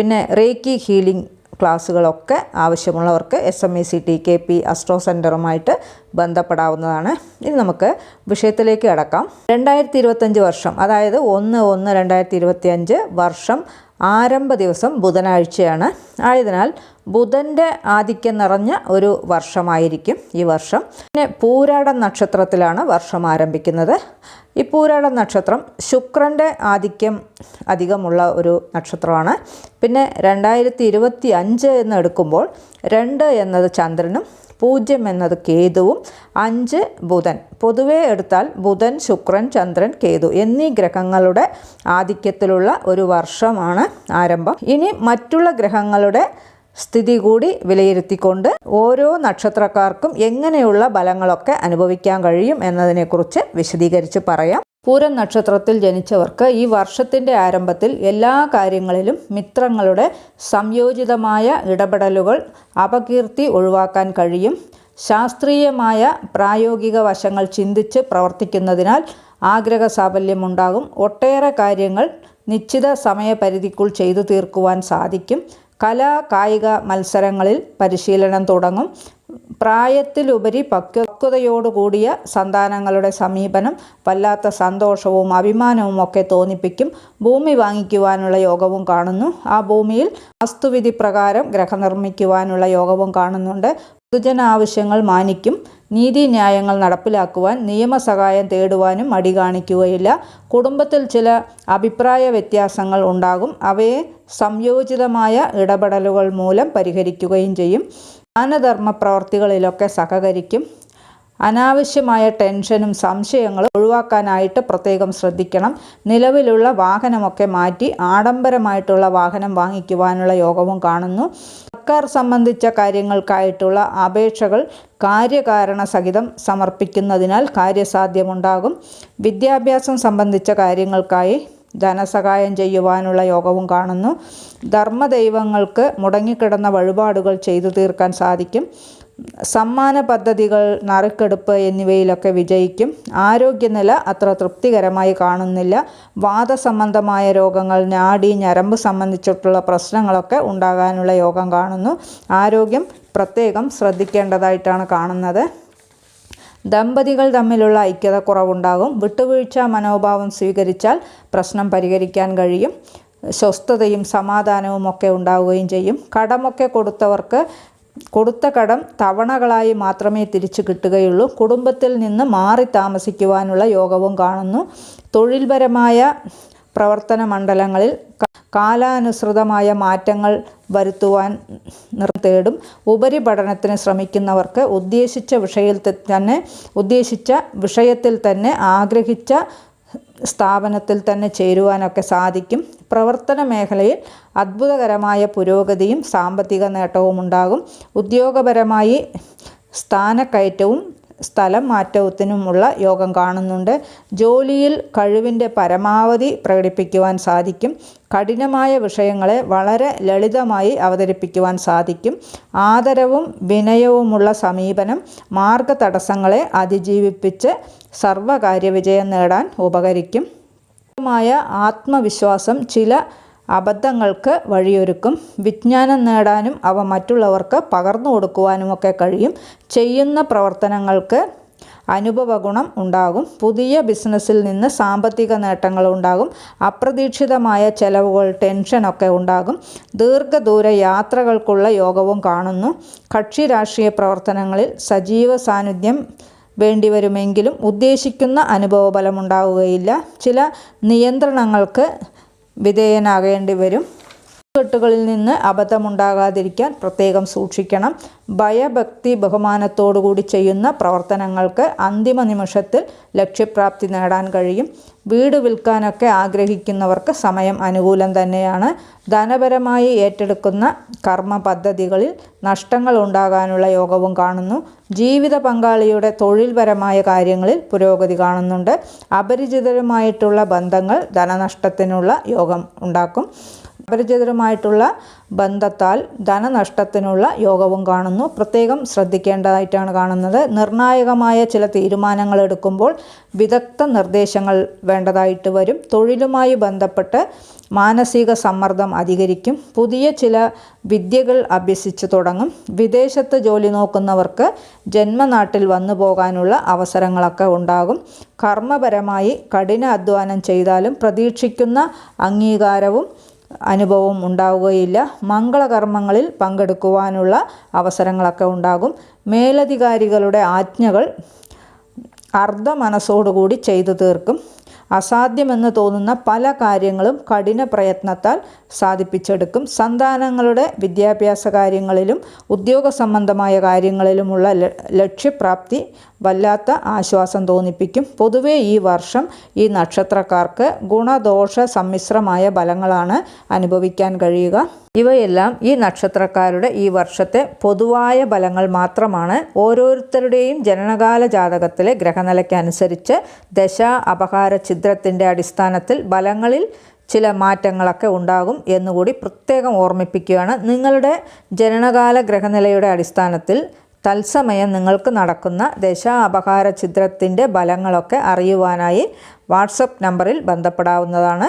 പിന്നെ reiki healing ക്ലാസ്സുകളൊക്കെ ആവശ്യമുള്ളവർക്ക് S M E C T K P astro സെന്ററുമായിട്ട് ബന്ധപ്പെടാവുന്നതാണ്. ഇനി നമുക്ക് വിഷയത്തിലേക്ക് കടക്കാം. രണ്ടായിരത്തി ഇരുപത്തഞ്ച് വർഷം അതായത് ഒന്ന് ഒന്ന് രണ്ടായിരത്തി ഇരുപത്തി അഞ്ച് വർഷം ആരംഭ ദിവസം ബുധനാഴ്ചയാണ്. ആയതിനാൽ ബുധന്റെ ആധിക്യം നിറഞ്ഞ ഒരു വർഷമായിരിക്കും ഈ വർഷം. പിന്നെ പൂരാട നക്ഷത്രത്തിലാണ് വർഷം ആരംഭിക്കുന്നത്. ഈ പൂരാട നക്ഷത്രം ശുക്രന്റെ ആധിക്യം അധികമുള്ള ഒരു നക്ഷത്രമാണ്. പിന്നെ രണ്ടായിരത്തി ഇരുപത്തി അഞ്ച് എന്ന് എടുക്കുമ്പോൾ രണ്ട് എന്നത് ചന്ദ്രനും പൂജ്യം എന്നത് കേതുവും അഞ്ച് ബുധൻ. പൊതുവേ എടുത്താൽ ബുധൻ ശുക്രൻ ചന്ദ്രൻ കേതു എന്നീ ഗ്രഹങ്ങളുടെ ആധിക്യത്തിലുള്ള ഒരു വർഷമാണ് ആരംഭം. ഇനി മറ്റുള്ള ഗ്രഹങ്ങളുടെ സ്ഥിതി കൂടി വിലയിരുത്തിക്കൊണ്ട് ഓരോ നക്ഷത്രക്കാർക്കും എങ്ങനെയുള്ള ബലങ്ങളൊക്കെ അനുഭവിക്കാൻ കഴിയും എന്നതിനെക്കുറിച്ച് വിശദീകരിച്ച് പറയാം. പൂരം നക്ഷത്രത്തിൽ ജനിച്ചവർക്ക് ഈ വർഷത്തിന്റെ ആരംഭത്തിൽ എല്ലാ കാര്യങ്ങളിലും മിത്രങ്ങളുടെ സംയോജിതമായ ഇടപെടലുകൾ അപകീർത്തി ഒഴിവാക്കാൻ കഴിയും. ശാസ്ത്രീയമായ പ്രായോഗിക വശങ്ങൾ ചിന്തിച്ച് പ്രവർത്തിക്കുന്നതിനാൽ ആഗ്രഹ സാഫല്യമുണ്ടാകും. ഒട്ടേറെ കാര്യങ്ങൾ നിശ്ചിത സമയപരിധിക്കുൾ ചെയ്തു തീർക്കുവാൻ സാധിക്കും. കലാ കായിക മത്സരങ്ങളിൽ പരിശീലനം തുടങ്ങും. പ്രായത്തിലുപരി പക്വതയോടുകൂടിയ സന്താനങ്ങളുടെ സമീപനം വല്ലാത്ത സന്തോഷവും അഭിമാനവും ഒക്കെ തോന്നിപ്പിക്കും. ഭൂമി വാങ്ങിക്കുവാനുള്ള യോഗവും കാണുന്നു. ആ ഭൂമിയിൽ വസ്തുവിധി പ്രകാരം ഗ്രഹം നിർമ്മിക്കുവാനുള്ള യോഗവും കാണുന്നുണ്ട്. പൊതുജന ആവശ്യങ്ങൾ മാനിക്കും. നീതിന്യായങ്ങൾ നടപ്പിലാക്കുവാൻ നിയമസഹായം തേടുവാനും മടി കാണിക്കുകയില്ല. കുടുംബത്തിൽ ചില അഭിപ്രായ വ്യത്യാസങ്ങൾ ഉണ്ടാകും. അവയെ സംയോജിതമായ ഇടപെടലുകൾ മൂലം പരിഹരിക്കുകയും ചെയ്യും. ദാനധർമ്മ പ്രവർത്തികളിലൊക്കെ സഹകരിക്കും. അനാവശ്യമായ ടെൻഷനും സംശയങ്ങളും ഒഴിവാക്കാനായിട്ട് പ്രത്യേകം ശ്രദ്ധിക്കണം. നിലവിലുള്ള വാഹനമൊക്കെ മാറ്റി ആഡംബരമായിട്ടുള്ള വാഹനം വാങ്ങിക്കുവാനുള്ള യോഗവും കാണുന്നു. സർക്കാർ സംബന്ധിച്ച കാര്യങ്ങൾക്കായിട്ടുള്ള അപേക്ഷകൾ കാര്യകാരണ സഹിതം സമർപ്പിക്കുന്നതിനാൽ കാര്യസാധ്യമുണ്ടാകും. വിദ്യാഭ്യാസം സംബന്ധിച്ച കാര്യങ്ങൾക്കായി ധനസഹായം ചെയ്യുവാനുള്ള യോഗവും കാണുന്നു. ധർമ്മദൈവങ്ങൾക്ക് മുടങ്ങിക്കിടന്ന വഴിപാടുകൾ ചെയ്തു തീർക്കാൻ സാധിക്കും. സമ്മാന പദ്ധതികൾ നറുക്കെടുപ്പ് എന്നിവയിലൊക്കെ വിജയിക്കും. ആരോഗ്യനില അത്ര തൃപ്തികരമായി കാണുന്നില്ല. വാദസംബന്ധമായ രോഗങ്ങൾ നാഡി ഞരമ്പ് സംബന്ധിച്ചിട്ടുള്ള പ്രശ്നങ്ങളൊക്കെ ഉണ്ടാകാനുള്ള യോഗം കാണുന്നു. ആരോഗ്യം പ്രത്യേകം ശ്രദ്ധിക്കേണ്ടതായിട്ടാണ് കാണുന്നത്. ദമ്പതികൾ തമ്മിലുള്ള ഐക്യത കുറവുണ്ടാകും വിട്ടുവീഴ്ച മനോഭാവം സ്വീകരിച്ചാൽ പ്രശ്നം പരിഹരിക്കാൻ കഴിയും. സ്വസ്ഥതയും സമാധാനവും ഒക്കെ ഉണ്ടാവുകയും ചെയ്യും. കടമൊക്കെ കൊടുത്തവർക്ക് കൊടുത്ത കടം തവണകളായി മാത്രമേ തിരിച്ചു കിട്ടുകയുള്ളൂ. കുടുംബത്തിൽ നിന്ന് മാറി താമസിക്കുവാനുള്ള യോഗവും കാണുന്നു. തൊഴിൽപരമായ പ്രവർത്തന മണ്ഡലങ്ങളിൽ കാലാനുസൃതമായ മാറ്റങ്ങൾ വരുത്തുവാൻ തേടും. ഉപരിപഠനത്തിന് ശ്രമിക്കുന്നവർക്ക് ഉദ്ദേശിച്ച വിഷയത്തിൽ തന്നെ ഉദ്ദേശിച്ച വിഷയത്തിൽ തന്നെ ആഗ്രഹിച്ച സ്ഥാപനത്തിൽ തന്നെ ചേരുവാനൊക്കെ സാധിക്കും. പ്രവർത്തന മേഖലയിൽ അത്ഭുതകരമായ പുരോഗതിയും സാമ്പത്തിക നേട്ടവും ഉണ്ടാകും. ഉദ്യോഗപരമായി സ്ഥാനക്കയറ്റവും സ്ഥലം മാറ്റത്തിനുമുള്ള യോഗം കാണുന്നുണ്ട്. ജോലിയിൽ കഴിവിന്റെ പരമാവധി പ്രകടിപ്പിക്കുവാൻ സാധിക്കും. കഠിനമായ വിഷയങ്ങളെ വളരെ ലളിതമായി അവതരിപ്പിക്കുവാൻ സാധിക്കും. ആദരവും വിനയവുമുള്ള സമീപനം മാർഗ തടസ്സങ്ങളെ അതിജീവിപ്പിച്ച് സർവകാര്യവിജയം നേടാൻ ഉപകരിക്കും. ആത്മവിശ്വാസം ചില അബദ്ധങ്ങൾക്ക് വഴിയൊരുക്കും. വിജ്ഞാനം നേടാനും അവ മറ്റുള്ളവർക്ക് പകർന്നു കൊടുക്കുവാനുമൊക്കെ കഴിയും. ചെയ്യുന്ന പ്രവർത്തനങ്ങൾക്ക് അനുഭവഗുണം ഉണ്ടാകും. പുതിയ ബിസിനസ്സിൽ നിന്ന് സാമ്പത്തിക നേട്ടങ്ങൾ ഉണ്ടാകും. അപ്രതീക്ഷിതമായ ചെലവുകൾ ടെൻഷനൊക്കെ ഉണ്ടാകും. ദീർഘദൂര യാത്രകൾക്കുള്ള യോഗവും കാണുന്നു. കക്ഷി രാഷ്ട്രീയ പ്രവർത്തനങ്ങളിൽ സജീവ സാന്നിധ്യം വേണ്ടിവരുമെങ്കിലും ഉദ്ദേശിക്കുന്ന അനുഭവഫലം ഉണ്ടാവുകയില്ല. ചില നിയന്ത്രണങ്ങൾക്ക് വിധേയനാകേണ്ടി വരും. കെട്ടുകളിൽ നിന്ന് അബദ്ധമുണ്ടാകാതിരിക്കാൻ പ്രത്യേകം സൂക്ഷിക്കണം. ഭയഭക്തി ബഹുമാനത്തോടുകൂടി ചെയ്യുന്ന പ്രവർത്തനങ്ങൾക്ക് അന്തിമ നിമിഷത്തിൽ ലക്ഷ്യപ്രാപ്തി നേടാൻ കഴിയും. വീട് വിൽക്കാനൊക്കെ ആഗ്രഹിക്കുന്നവർക്ക് സമയം അനുകൂലം തന്നെയാണ്. ധനപരമായി ഏറ്റെടുക്കുന്ന കർമ്മ പദ്ധതികളിൽ നഷ്ടങ്ങൾ ഉണ്ടാകാനുള്ള യോഗവും കാണുന്നു. ജീവിത പങ്കാളിയുടെ തൊഴിൽപരമായ കാര്യങ്ങളിൽ പുരോഗതി കാണുന്നുണ്ട്. അപരിചിതരുമായിട്ടുള്ള ബന്ധങ്ങൾ ധനനഷ്ടത്തിനുള്ള യോഗം ഉണ്ടാക്കും. അപരിചിതരുമായിട്ടുള്ള ബന്ധത്താൽ ധനനഷ്ടത്തിനുള്ള യോഗവും കാണുന്നു. പ്രത്യേകം ശ്രദ്ധിക്കേണ്ടതായിട്ടാണ് കാണുന്നത്. നിർണായകമായ ചില തീരുമാനങ്ങൾ എടുക്കുമ്പോൾ വിദഗ്ധ നിർദ്ദേശങ്ങൾ വേണ്ടതായിട്ട് വരും. തൊഴിലുമായി ബന്ധപ്പെട്ട് മാനസിക സമ്മർദ്ദം അധികരിക്കും. പുതിയ ചില വിദ്യകൾ അഭ്യസിച്ചു തുടങ്ങും. വിദേശത്ത് ജോലി നോക്കുന്നവർക്ക് ജന്മനാട്ടിൽ വന്നു പോകാനുള്ള അവസരങ്ങളൊക്കെ ഉണ്ടാകും. കർമ്മപരമായി കഠിന അധ്വാനം ചെയ്താലും പ്രതീക്ഷിക്കുന്ന അംഗീകാരവും അനുഭവം ഉണ്ടാവുകയില്ല. മംഗളകർമ്മങ്ങളിൽ പങ്കെടുക്കുവാനുള്ള അവസരങ്ങളൊക്കെ ഉണ്ടാകും. മേലധികാരികളുടെ ആജ്ഞകൾ അർദ്ധ മനസ്സോടുകൂടി ചെയ്തു തീർക്കും. അസാധ്യമെന്ന് തോന്നുന്ന പല കാര്യങ്ങളും കഠിന പ്രയത്നത്താൽ സാധിപ്പിച്ചെടുക്കും. സന്താനങ്ങളുടെ വിദ്യാഭ്യാസ കാര്യങ്ങളിലും ഉദ്യോഗ സംബന്ധമായ കാര്യങ്ങളിലുമുള്ള ലക്ഷ്യപ്രാപ്തി വല്ലാത്ത ആശ്വാസം തോന്നിപ്പിക്കും. പൊതുവേ ഈ വർഷം ഈ നക്ഷത്രക്കാർക്ക് ഗുണദോഷ സമ്മിശ്രമായ ഫലങ്ങളാണ് അനുഭവിക്കാൻ കഴിയുക. ഇവയെല്ലാം ഈ നക്ഷത്രക്കാരുടെ ഈ വർഷത്തെ പൊതുവായ ഫലങ്ങൾ മാത്രമാണ്. ഓരോരുത്തരുടെയും ജനനകാല ജാതകത്തിലെ ഗ്രഹനിലയ്ക്കനുസരിച്ച് ദശ അപഹാര ഛിദ്രത്തിന്റെ അടിസ്ഥാനത്തിൽ ഫലങ്ങളിൽ ചില മാറ്റങ്ങളൊക്കെ ഉണ്ടാകും എന്നുകൂടി പ്രത്യേകം ഓർമ്മിപ്പിക്കുകയാണ്. നിങ്ങളുടെ ജനനകാല ഗ്രഹനിലയുടെ അടിസ്ഥാനത്തിൽ തത്സമയം നിങ്ങൾക്ക് നടക്കുന്ന ദശ അപഹാര ചിത്രത്തിന്റെ ഫലങ്ങളൊക്കെ അറിയുവാനായി വാട്സപ്പ് നമ്പറിൽ ബന്ധപ്പെടാവുന്നതാണ്.